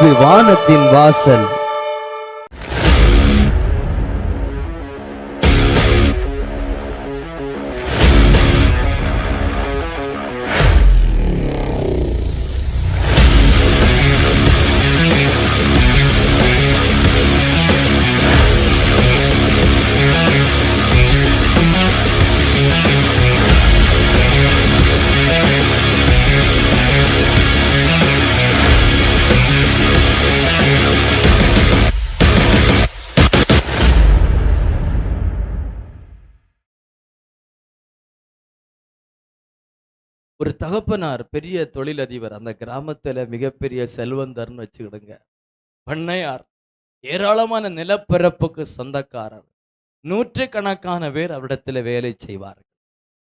இது வானத்தின் வாசல். ஒரு தகப்பனார் பெரிய தொழிலதிபர் அந்த கிராமத்தில் மிகப்பெரிய செல்வந்தர்னு வச்சுக்கிடுங்க. பண்ணையார் ஏராளமான நிலப்பரப்புக்கு சொந்தக்காரர். நூற்றுக்கணக்கான பேர் அவரிடத்தில் வேலை செய்வார்கள்.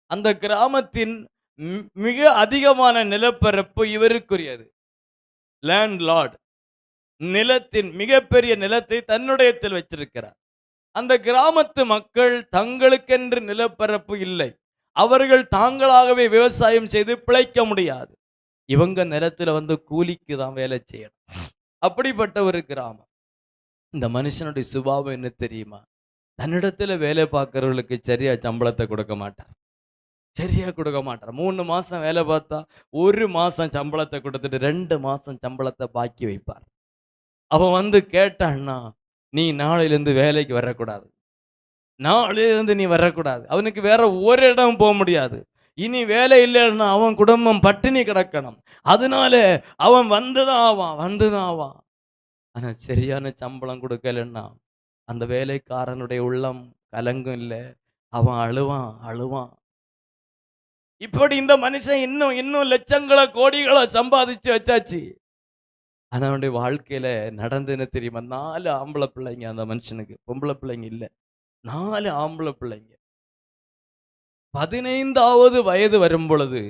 அந்த கிராமத்தின் மி- மிக அதிகமான நிலப்பரப்பு இவருக்குரியது. லேண்ட் லார்ட் நிலத்தின் மிகப்பெரிய நிலத்தை தன்னுடையத்தில் வச்சிருக்கிறார். அந்த கிராமத்து மக்கள் தங்களுக்கென்று நிலப்பரப்பு இல்லை. அவர்கள் தாங்களாகவே விவசாயம் செய்து பிழைக்க முடியாது. இவங்க நிலத்துல வந்து கூலிக்கு தான் வேலை செய்யணும். அப்படிப்பட்ட ஒரு கிராமம். இந்த மனுஷனுடைய சுபாவம் என்ன தெரியுமா? தன்னிடத்துல வேலை பார்க்கறவர்களுக்கு சரியா சம்பளத்தை கொடுக்க மாட்டார். சரியா கொடுக்க மாட்டார். மூணு மாசம் வேலை பார்த்தா ஒரு மாசம் சம்பளத்தை கொடுத்துட்டு ரெண்டு மாசம் சம்பளத்தை பாக்கி வைப்பார். அவன் வந்து கேட்டான்னா நீ நாளையிலேருந்து வேலைக்கு வரக்கூடாது. நாளிலிருந்து நீ வரக்கூடாது. அவனுக்கு வேற ஒரு இடம் போக முடியாது. இனி வேலை இல்லைன்னா அவன் குடும்பம் பட்டினி கிடக்கணும். அதனால அவன் வந்துதான் ஆவான் வந்துதான் ஆவான். ஆனால் சரியான சம்பளம் கொடுக்கலன்னா அந்த வேலைக்காரனுடைய உள்ளம் கலங்கும் இல்லை. அவன் அழுவான் அழுவான். இப்படி இந்த மனுஷன் இன்னும் இன்னும் லட்சங்களை கோடிகளை சம்பாதிச்சு வச்சாச்சு. ஆனால் அவனுடைய வாழ்க்கையில நடந்துன்னு தெரியுமா? நாலு ஆம்பளை பிள்ளைங்க அந்த மனுஷனுக்கு. பொம்பளை பிள்ளைங்க இல்ல. நாலு ஆம்பளை பிள்ளைங்க. பதினைந்தாவது வயது வரும் பொழுது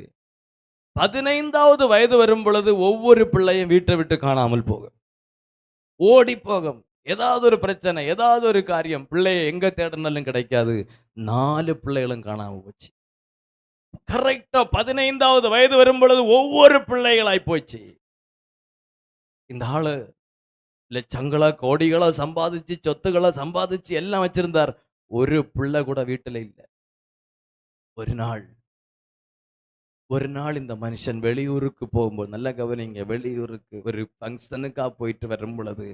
பதினைந்தாவது வயது வரும் பொழுது ஒவ்வொரு பிள்ளையும் வீட்டை விட்டு காணாமல் போகும். ஓடி போகும். ஏதாவது ஒரு பிரச்சனை ஏதாவது ஒரு காரியம் பிள்ளைய எங்க தேடினாலும் கிடைக்காது. நாலு பிள்ளைகளும் காணாம போச்சு. கரெக்டா பதினைந்தாவது வயது வரும் பொழுது ஒவ்வொரு பிள்ளைகளாய் போச்சு. இந்த ஆளு லட்சங்களா கோடிகளோ சம்பாதிச்சு சொத்துக்களை சம்பாதிச்சு எல்லாம் வச்சிருந்தார். ஒரு பிள்ளை கூட வீட்டுல இல்ல. ஒரு நாள். ஒரு நாள் இந்த மனுஷன் வெளியூருக்கு போகும்போது நல்லா கவனிங்க வெளியூருக்கு ஒரு ஃபங்க்ஷனுக்காக போயிட்டு வரும் பொழுது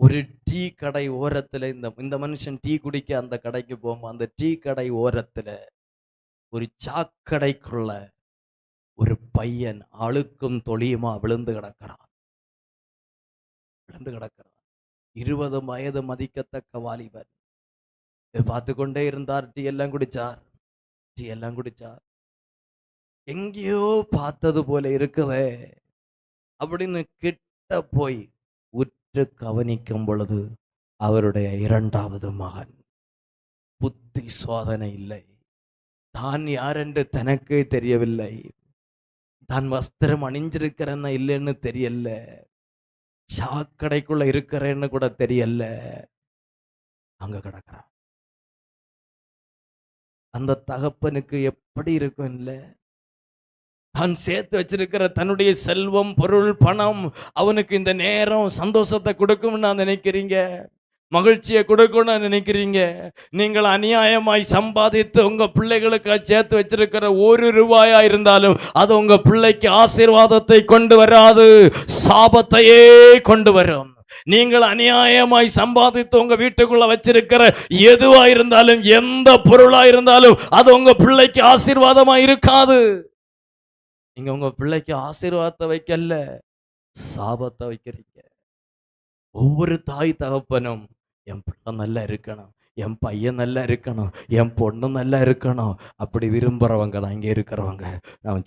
ஒரு டீ கடை ஓரத்துல இந்த இந்த மனுஷன் டீ குடிக்க அந்த கடைக்கு போகும்போது அந்த டீ கடை ஓரத்துல ஒரு சாக்கடைக்குள்ள ஒரு பையன் அழுக்கும் தொழியுமா விழுந்து கிடக்கிறான். விழுந்து கிடக்கிறான் இருபது வயது மதிக்கத்தக்க வாலிபர் பார்த்து கொண்டே இருந்தார் டீ எல்லாம் குடிச்சார் டீ எல்லாம் குடிச்சார். எங்கேயோ பார்த்தது போல இருக்குதே அப்படின்னு கிட்ட போய் உற்று கவனிக்கும் பொழுது அவருடைய இரண்டாவது மகன். புத்தி சோதனை இல்லை. தான் யாரென்று தனக்கே தெரியவில்லை. தான் வஸ்திரம் அணிஞ்சிருக்கிறேன்னா இல்லைன்னு தெரியல. சாக்கடைக்குள்ள இருக்கிறேன்னு கூட தெரியல. அங்க கிடக்குறான். அந்த தகப்பனுக்கு எப்படி இருக்கும் இல்லை? தான் சேர்த்து வச்சிருக்கிற தன்னுடைய செல்வம் பொருள் பணம் அவனுக்கு இந்த நேரம் சந்தோஷத்தை கொடுக்கும்னு நான் நினைக்கிறீங்க? மகிழ்ச்சியை கொடுக்கணும்னு நினைக்கிறீங்க? நீங்கள் அநியாயமாய் சம்பாதித்து உங்க பிள்ளைகளுக்கு சேர்த்து வச்சிருக்கிற ஒரு ரூபாயா இருந்தாலும் அது உங்க பிள்ளைக்கு ஆசீர்வாதத்தை கொண்டு வராது சாபத்தையே கொண்டு வரும். நீங்கள் அநியாயமாய் சம்பாதித்து உங்க வீட்டுக்குள்ள வச்சிருக்கிற எதுவா இருந்தாலும் எந்த பொருளா இருந்தாலும் அது உங்க பிள்ளைக்கு ஆசீர்வாதமா இருக்காது. நீங்க உங்க பிள்ளைக்கு ஆசீர்வாதத்தை வைக்கல சாபத்தை வைக்கிறீங்க. ஒவ்வொரு தாய் தகப்பனும் என் பிள்ளை நல்லா இருக்கணும் என் பையன் நல்லா இருக்கணும் என் பொண்ணு நல்லா இருக்கணும். அப்படி விரும்புறவங்க தான் இங்கே இருக்கிறவங்க நான்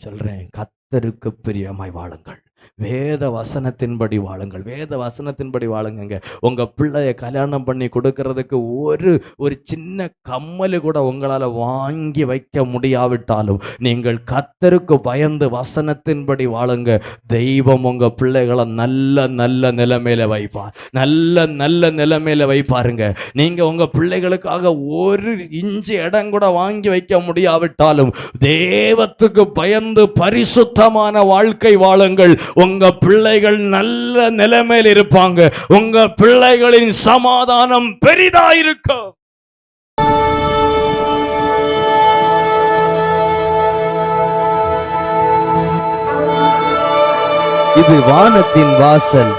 கத் கத்தருக்கு பிரியமாய் வாழுங்கள். வேத வசனத்தின்படி வாழுங்கள். வேத வசனத்தின்படி வாழுங்கங்க. உங்கள் பிள்ளைய கல்யாணம் பண்ணி கொடுக்கறதுக்கு ஒரு ஒரு சின்ன கம்மல் கூட உங்களால் வாங்கி வைக்க முடியாவிட்டாலும் நீங்கள் கத்தருக்கு பயந்து வசனத்தின்படி வாழுங்க. தெய்வம் உங்கள் பிள்ளைகளை நல்ல நல்ல நிலைமையில வைப்பார். நல்ல நல்ல நிலைமையில வைப்பாருங்க. நீங்கள் உங்கள் பிள்ளைகளுக்காக ஒரு இஞ்சி இடம் கூட வாங்கி வைக்க முடியாவிட்டாலும் தேவத்துக்கு பயந்து பரிசுத்த சுத்தமான வாழ்க்கை வாழுங்கள். உங்க பிள்ளைகள் நல்ல நிலைமையில் இருப்பாங்க. உங்க பிள்ளைகளின் சமாதானம் பெரிதா இருக்கும் இது வானத்தின் வாசல்.